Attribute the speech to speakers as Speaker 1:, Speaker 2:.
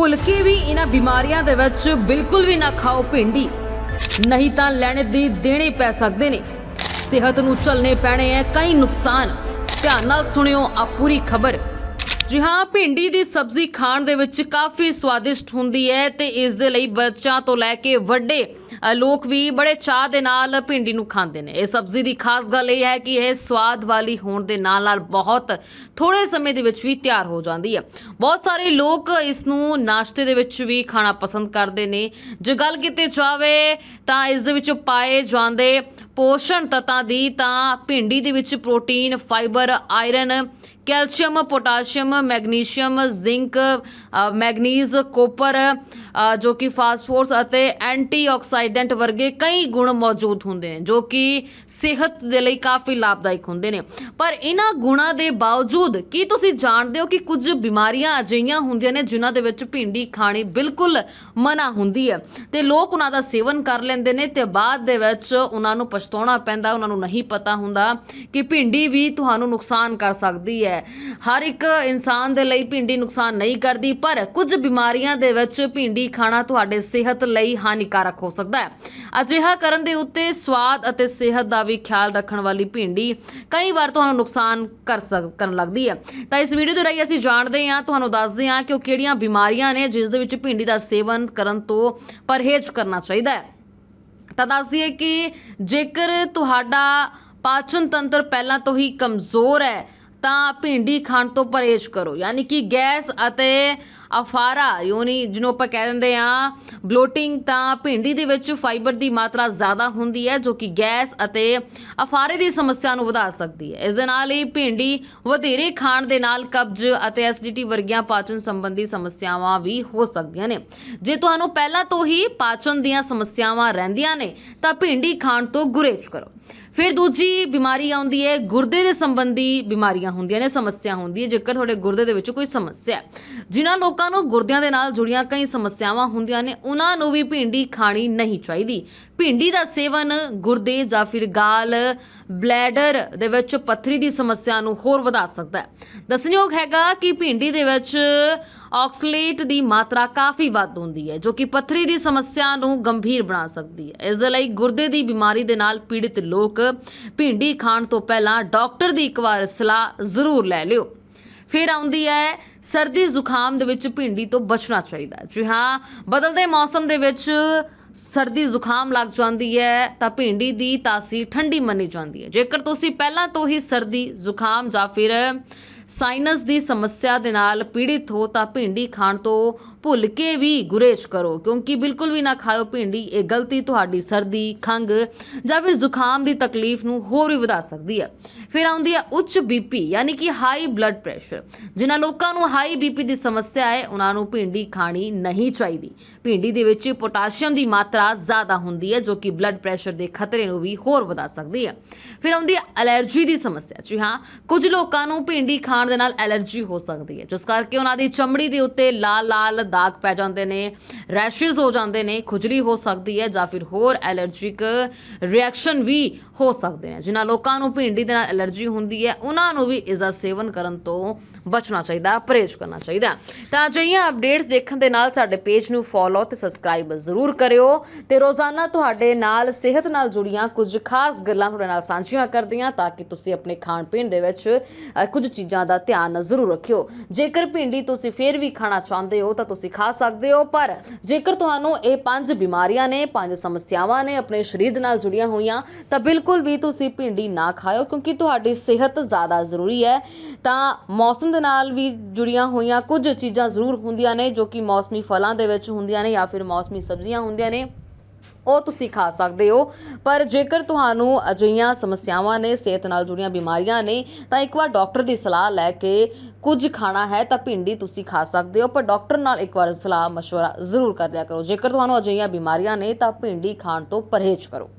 Speaker 1: ਭੁੱਲ ਕੇ ਵੀ ਇਹਨਾਂ ਬਿਮਾਰੀਆਂ ਦੇ ਵਿੱਚ ਬਿਲਕੁਲ ਵੀ ਨਾ ਖਾਓ ਭਿੰਡੀ। ਨਹੀਂ ਤਾਂ ਲੈਣੇ ਦੀ ਦੇਣੇ ਪੈ ਸਕਦੇ ਨੇ। ਸਿਹਤ ਨੂੰ ਚੱਲਣੇ ਪੈਣੇ ਐ ਕਈ ਨੁਕਸਾਨ। ਧਿਆਨ ਨਾਲ ਸੁਣਿਓ ਆ ਪੂਰੀ ਖਬਰ। ਜੀ ਹਾਂ, ਭਿੰਡੀ ਦੀ ਸਬਜ਼ੀ ਖਾਣ ਦੇ ਵਿੱਚ ਕਾਫੀ ਸਵਾਦਿਸ਼ਟ ਹੁੰਦੀ ਹੈ ਤੇ ਇਸ ਦੇ ਲਈ ਬੱਚਿਆਂ ਤੋਂ ਲੈ ਕੇ ਵੱਡੇ ਲੋਕ ਵੀ ਬੜੇ ਚਾਹ ਦੇ ਨਾਲ ਭਿੰਡੀ ਨੂੰ ਖਾਂਦੇ ਨੇ। ਇਹ ਸਬਜ਼ੀ ਦੀ ਖਾਸ ਗੱਲ ਇਹ ਹੈ ਕਿ ਇਹ ਸਵਾਦ ਵਾਲੀ ਹੋਣ ਦੇ ਨਾਲ ਨਾਲ ਬਹੁਤ ਥੋੜੇ ਸਮੇਂ ਦੇ ਵਿੱਚ ਵੀ ਤਿਆਰ ਹੋ ਜਾਂਦੀ ਹੈ। ਬਹੁਤ ਸਾਰੇ ਲੋਕ ਇਸ ਨੂੰ ਨਾਸ਼ਤੇ ਦੇ ਵਿੱਚ ਵੀ ਖਾਣਾ ਪਸੰਦ ਕਰਦੇ ਨੇ। ਜੇ ਗੱਲ ਕੀਤੀ ਜਾਵੇ ਤਾਂ ਇਸ ਦੇ ਵਿੱਚ ਪਾਏ ਜਾਂਦੇ ਪੋਸ਼ਣ ਤੱਤਾਂ ਦੀ ਤਾਂ ਭਿੰਡੀ ਦੇ ਵਿੱਚ protein, fibre, iron calcium potassium magnesium zinc manganese copper ਜੋ ਕਿ ਫਾਸਫੋਰਸ ਅਤੇ ਐਂਟੀਆਕਸਾਈਡੈਂਟ ਵਰਗੇ ਕਈ ਗੁਣ ਮੌਜੂਦ ਹੁੰਦੇ ਨੇ, ਜੋ ਕਿ ਸਿਹਤ ਦੇ ਲਈ ਕਾਫੀ ਲਾਭਦਾਇਕ ਹੁੰਦੇ ਨੇ। ਪਰ ਇਹਨਾਂ ਗੁਣਾਂ ਦੇ ਬਾਵਜੂਦ ਕੀ ਤੁਸੀਂ ਜਾਣਦੇ ਹੋ ਕਿ ਕੁਝ ਬਿਮਾਰੀਆਂ ਅਜਿਹੀਆਂ ਹੁੰਦੀਆਂ ਨੇ ਜਿਨ੍ਹਾਂ ਦੇ ਵਿੱਚ ਭਿੰਡੀ ਖਾਣੀ ਬਿਲਕੁਲ ਮਨਾ ਹੁੰਦੀ ਹੈ? ਤੇ ਲੋਕ ਉਹਨਾਂ ਦਾ ਸੇਵਨ ਕਰ ਲੈਂਦੇ ਨੇ ਤੇ ਬਾਅਦ ਦੇ ਵਿੱਚ ਉਹਨਾਂ ਨੂੰ ਪਛਤਾਉਣਾ ਪੈਂਦਾ, ਉਹਨਾਂ ਨੂੰ ਨਹੀਂ ਪਤਾ ਹੁੰਦਾ ਕਿ ਭਿੰਡੀ ਵੀ ਤੁਹਾਨੂੰ ਨੁਕਸਾਨ ਕਰ ਸਕਦੀ ਹੈ। ਹਰ ਇੱਕ ਇਨਸਾਨ ਦੇ ਲਈ ਭਿੰਡੀ ਨੁਕਸਾਨ ਨਹੀਂ ਕਰਦੀ, ਪਰ ਕੁਝ ਬਿਮਾਰੀਆਂ ਦੇ ਵਿੱਚ ਭਿੰਡੀ ਖਾਣਾ ਤੁਹਾਡੇ ਸਿਹਤ ਲਈ ਹਾਨੀਕਾਰਕ ਹੋ ਸਕਦਾ ਹੈ। ਅਜਿਹਾ ਕਰਨ ਦੇ ਉੱਤੇ ਸਵਾਦ ਅਤੇ ਸਿਹਤ ਦਾ ਵੀ ਖਿਆਲ ਰੱਖਣ ਵਾਲੀ ਭਿੰਡੀ ਕਈ ਵਾਰ ਤੁਹਾਨੂੰ ਨੁਕਸਾਨ ਕਰ ਸਕ ਲੱਗਦੀ ਹੈ। ਤਾਂ ਇਸ ਵੀਡੀਓ ਦੇ ਰਾਹੀਂ ਅਸੀਂ ਜਾਣਦੇ ਹਾਂ, ਤੁਹਾਨੂੰ ਦੱਸਦੇ ਹਾਂ ਕਿ ਉਹ ਕਿਹੜੀਆਂ ਬਿਮਾਰੀਆਂ ਨੇ ਜਿਸ ਦੇ ਵਿੱਚ ਭਿੰਡੀ ਦਾ ਸੇਵਨ ਕਰਨ ਤੋਂ ਪਰਹੇਜ਼ ਕਰਨਾ ਚਾਹੀਦਾ ਹੈ। ਤਾਂ ਦੱਸ ਦਈਏ ਕਿ ਜੇਕਰ ਤੁਹਾਡਾ ਪਾਚਨ ਤੰਤਰ ਪਹਿਲਾਂ ਤੋਂ ਹੀ ਕਮਜ਼ੋਰ ਹੈ, ਤਾਂ ਭਿੰਡੀ ਖਾਣ ਤੋਂ ਪਰਹੇਜ਼ ਕਰੋ। ਯਾਨੀ ਕਿ ਗੈਸ ਅਤੇ ਅਫਾਰਾ, ਯਾਨੀ ਜਿਹਨੂੰ ਆਪਾਂ ਕਹਿ ਦਿੰਦੇ ਆ ਬਲੋਟਿੰਗ ਤਾਂ ਭਿੰਡੀ ਦੇ ਵਿੱਚ ਫਾਈਬਰ ਦੀ ਮਾਤਰਾ ਜ਼ਿਆਦਾ ਹੁੰਦੀ ਹੈ, ਜੋ ਕਿ ਗੈਸ ਅਤੇ ਅਫਾਰੇ ਦੀ ਸਮੱਸਿਆ ਨੂੰ ਵਧਾ ਸਕਦੀ ਹੈ। ਇਸ ਦੇ ਨਾਲ ਹੀ ਭਿੰਡੀ ਵਧੇਰੇ ਖਾਣ ਦੇ ਨਾਲ ਕਬਜ਼ ਅਤੇ ਐਸਿਡਿਟੀ ਵਰਗੀਆਂ ਪਾਚਨ ਸੰਬੰਧੀ ਸਮੱਸਿਆਵਾਂ ਵੀ ਹੋ ਸਕਦੀਆਂ ਨੇ। ਜੇ ਤੁਹਾਨੂੰ ਪਹਿਲਾਂ ਤੋਂ ਹੀ ਪਾਚਨ ਦੀਆਂ ਸਮੱਸਿਆਵਾਂ ਰਹਿੰਦੀਆਂ ਨੇ, ਤਾਂ ਭਿੰਡੀ ਖਾਣ ਤੋਂ ਗੁਰੇਜ਼ ਕਰੋ। ਫਿਰ ਦੂਜੀ ਬਿਮਾਰੀ ਆਉਂਦੀ ਹੈ, ਗੁਰਦੇ ਦੇ ਸੰਬੰਧੀ ਬਿਮਾਰੀਆਂ ਹੁੰਦੀਆਂ ਨੇ, ਸਮੱਸਿਆ ਹੁੰਦੀ ਹੈ। ਜੇਕਰ ਤੁਹਾਡੇ ਗੁਰਦੇ ਦੇ ਵਿੱਚ ਕੋਈ ਸਮੱਸਿਆ ਹੈ, ਜਿਨ੍ਹਾਂ ਲੋਕਾਂ ਲੋਕਾਂ ਨੂੰ ਗੁਰਦਿਆਂ ਦੇ ਨਾਲ ਜੁੜੀਆਂ ਕਈ ਸਮੱਸਿਆਵਾਂ ਹੁੰਦੀਆਂ ਨੇ, ਉਹਨਾਂ ਨੂੰ ਵੀ ਭਿੰਡੀ ਖਾਣੀ ਨਹੀਂ ਚਾਹੀਦੀ। ਭਿੰਡੀ ਦਾ ਸੇਵਨ ਗੁਰਦੇ ਜਾਂ ਫਿਰ ਗਾਲ, ਬਲੈਡਰ ਦੇ ਵਿੱਚ ਪੱਥਰੀ ਦੀ ਸਮੱਸਿਆ ਨੂੰ ਹੋਰ ਵਧਾ ਸਕਦਾ ਹੈ। ਦੱਸਣਯੋਗ ਹੈਗਾ ਕਿ ਭਿੰਡੀ ਦੇ ਵਿੱਚ ਆਕਸਲੇਟ ਦੀ ਮਾਤਰਾ ਕਾਫੀ ਵੱਧ ਹੁੰਦੀ ਹੈ, ਜੋ ਕਿ ਪੱਥਰੀ ਦੀ ਸਮੱਸਿਆ ਨੂੰ ਗੰਭੀਰ ਬਣਾ ਸਕਦੀ ਹੈ। ਇਸ ਦੇ ਲਈ ਗੁਰਦੇ ਦੀ ਬਿਮਾਰੀ ਦੇ ਨਾਲ ਪੀੜਿਤ ਲੋਕ ਭਿੰਡੀ ਖਾਣ ਤੋਂ ਪਹਿਲਾਂ ਡਾਕਟਰ ਦੀ ਇੱਕ ਵਾਰ ਸਲਾਹ ਜ਼ਰੂਰ ਲੈ ਲਿਓ। ਫਿਰ ਆਉਂਦੀ ਹੈ ਸਰਦੀ ਜ਼ੁਕਾਮ ਦੇ ਵਿੱਚ ਭਿੰਡੀ ਤੋਂ ਬਚਣਾ ਚਾਹੀਦਾ ਹੈ। ਜੀ ਹਾਂ, ਬਦਲਦੇ ਮੌਸਮ ਦੇ ਵਿੱਚ ਸਰਦੀ ਜ਼ੁਕਾਮ ਲੱਗ ਜਾਂਦੀ ਹੈ ਤਾਂ ਭਿੰਡੀ ਦੀ ਤਾਸੀਰ ਠੰਡੀ ਮੰਨੀ ਜਾਂਦੀ ਹੈ ਜੇਕਰ ਤੁਸੀਂ ਪਹਿਲਾਂ ਤੋਂ ਹੀ ਸਰਦੀ ਜ਼ੁਕਾਮ ਜਾਂ ਫਿਰ ਸਾਈਨਸ ਦੀ ਸਮੱਸਿਆ ਦੇ ਨਾਲ ਪੀੜਿਤ ਹੋ ਤਾਂ ਭਿੰਡੀ ਖਾਣ ਤੋਂ ਭੁੱਲ ਕੇ ਵੀ ਗੁਰੇਜ਼ ਕਰੋ, ਕਿਉਂਕਿ ਬਿਲਕੁਲ ਵੀ ਨਾ ਖਾਓ ਭਿੰਡੀ, ਇਹ ਗਲਤੀ ਤੁਹਾਡੀ ਸਰਦੀ ਖੰਗ ਜਾਂ ਫਿਰ ਜ਼ੁਕਾਮ ਦੀ ਤਕਲੀਫ ਨੂੰ ਹੋਰ ਵੀ ਵਧਾ ਸਕਦੀ ਹੈ। ਫਿਰ ਆਉਂਦੀ ਹੈ ਉੱਚ ਬੀਪੀ ਯਾਨੀ ਕਿ ਹਾਈ ਬਲੱਡ ਪ੍ਰੈਸ਼ਰ ਜਿਨ੍ਹਾਂ ਲੋਕਾਂ ਨੂੰ ਹਾਈ ਬੀਪੀ ਦੀ ਸਮੱਸਿਆ ਹੈ, ਉਹਨਾਂ ਨੂੰ ਭਿੰਡੀ ਖਾਣੀ ਨਹੀਂ ਚਾਹੀਦੀ। ਭਿੰਡੀ ਦੇ ਵਿੱਚ ਪੋਟਾਸ਼ੀਅਮ ਦੀ ਮਾਤਰਾ ਜ਼ਿਆਦਾ ਹੁੰਦੀ ਹੈ, ਜੋ ਕਿ ਬਲੱਡ ਪ੍ਰੈਸ਼ਰ ਦੇ ਖਤਰੇ ਨੂੰ ਵੀ ਹੋਰ ਵਧਾ ਸਕਦੀ ਹੈ। ਫਿਰ ਆਉਂਦੀ ਹੈ ਅਲਰਜੀ ਦੀ ਸਮੱਸਿਆ। ਜੀ ਹਾਂ, ਕੁਝ ਲੋਕਾਂ ਨੂੰ ਭਿੰਡੀ ਖਾਣ ਦੇ ਨਾਲ ਐਲਰਜੀ ਹੋ ਸਕਦੀ ਹੈ। ਜਿਸ ਕਰਕੇ ਉਹਨਾਂ ਦੀ ਚਮੜੀ ਦੇ ਉੱਤੇ ਲਾਲ ਲਾਲ ਦਾਗ ਪੈ ਜਾਂਦੇ ਨੇ, ਰੈਸ਼ਸ ਹੋ ਜਾਂਦੇ ਨੇ, ਖੁਜਲੀ ਹੋ ਸਕਦੀ ਹੈ ਜਾਂ ਫਿਰ ਹੋਰ ਐਲਰਜੀਕ ਰਿਐਕਸ਼ਨ ਵੀ ਹੋ ਸਕਦੇ ਨੇ। ਜਿਨ੍ਹਾਂ ਲੋਕਾਂ ਨੂੰ ਭਿੰਡੀ ਦੇ ਨਾਲ ਐਲਰਜੀ ਹੁੰਦੀ ਹੈ, ਉਹਨਾਂ ਨੂੰ ਵੀ ਇਸਦਾ ਸੇਵਨ ਕਰਨ ਤੋਂ ਬਚਣਾ ਚਾਹੀਦਾ, ਪਰਹੇਜ਼ ਕਰਨਾ ਚਾਹੀਦਾ ਤਾਂ ਅਜਿਹੀਆਂ ਅਪਡੇਟਸ ਦੇਖਣ ਦੇ ਨਾਲ ਸਾਡੇ ਪੇਜ ਨੂੰ ਫੋਲੋ ਤੇ ਸਬਸਕ੍ਰਾਈਬ ਜ਼ਰੂਰ ਕਰਿਓ ਤੇ ਰੋਜ਼ਾਨਾ ਤੁਹਾਡੇ ਨਾਲ, ਸਿਹਤ ਨਾਲ ਜੁੜੀਆਂ ਕੁਝ ਖਾਸ ਗੱਲਾਂ ਤੁਹਾਡੇ ਨਾਲ ਸਾਂਝੀਆਂ ਕਰਦੀਆਂ ਤਾਂ ਕਿ ਤੁਸੀਂ ਆਪਣੇ ਖਾਣ ਪੀਣ ਦੇ ਵਿੱਚ ਕੁਝ ਚੀਜ਼ਾਂ ਦਾ ਧਿਆਨ ਜ਼ਰੂਰ ਰੱਖਿਓ। ਜੇਕਰ ਭਿੰਡੀ ਤੁਸੀਂ ਫੇਰ ਵੀ ਖਾਣਾ ਚਾਹੁੰਦੇ ਹੋ ਤਾਂ ਤੁਸੀਂ ਖਾ ਸਕਦੇ ਹੋ, ਪਰ ਜੇਕਰ ਤੁਹਾਨੂੰ ਇਹ ਪੰਜ ਬਿਮਾਰੀਆਂ ਨੇ, ਪੰਜ ਸਮੱਸਿਆਵਾਂ ਨੇ ਆਪਣੇ ਸਰੀਰ ਨਾਲ ਜੁੜੀਆਂ ਹੋਈਆਂ, ਤਾਂ ਬਿਲਕੁਲ ਵੀ ਤੁਸੀਂ ਭਿੰਡੀ ਨਾ ਖਾਓ ਕਿਉਂਕਿ ਤੁਹਾਡੀ ਸਿਹਤ ਜ਼ਿਆਦਾ ਜ਼ਰੂਰੀ ਹੈ। ਤਾਂ ਮੌਸਮ ਦੇ ਨਾਲ ਵੀ ਜੁੜੀਆਂ ਹੋਈਆਂ ਕੁਝ ਚੀਜ਼ਾਂ ਜ਼ਰੂਰ ਹੁੰਦੀਆਂ ਨੇ, ਜੋ ਕਿ ਮੌਸਮੀ ਫਲਾਂ ਦੇ ਵਿੱਚ ਹੁੰਦੀਆਂ ਨੇ ਜਾਂ ਫਿਰ ਮੌਸਮੀ ਸਬਜ਼ੀਆਂ ਹੁੰਦੀਆਂ ਨੇ। ਉਹ ਤੁਸੀਂ ਖਾ ਸਕਦੇ ਹੋ ਪਰ ਜੇਕਰ ਤੁਹਾਨੂੰ ਅਜਿਹੀਆਂ ਸਮੱਸਿਆਵਾਂ ਨੇ ਸਿਹਤ ਨਾਲ ਜੁੜੀਆਂ ਬਿਮਾਰੀਆਂ ਨੇ ਤਾਂ ਇੱਕ ਵਾਰ ਡਾਕਟਰ ਦੀ ਸਲਾਹ ਲੈ ਕੇ ਕੁਝ ਖਾਣਾ ਹੈ ਤਾਂ ਭਿੰਡੀ ਤੁਸੀਂ ਖਾ ਸਕਦੇ ਹੋ ਪਰ ਡਾਕਟਰ ਨਾਲ ਇੱਕ ਵਾਰ ਸਲਾਹ مشورہ ਜ਼ਰੂਰ ਕਰ ਲਿਆ ਕਰੋ ਜੇਕਰ ਤੁਹਾਨੂੰ ਅਜਿਹੀਆਂ ਬਿਮਾਰੀਆਂ ਨੇ ਤਾਂ ਭਿੰਡੀ ਖਾਣ ਤੋਂ ਪਰਹੇਜ਼ ਕਰੋ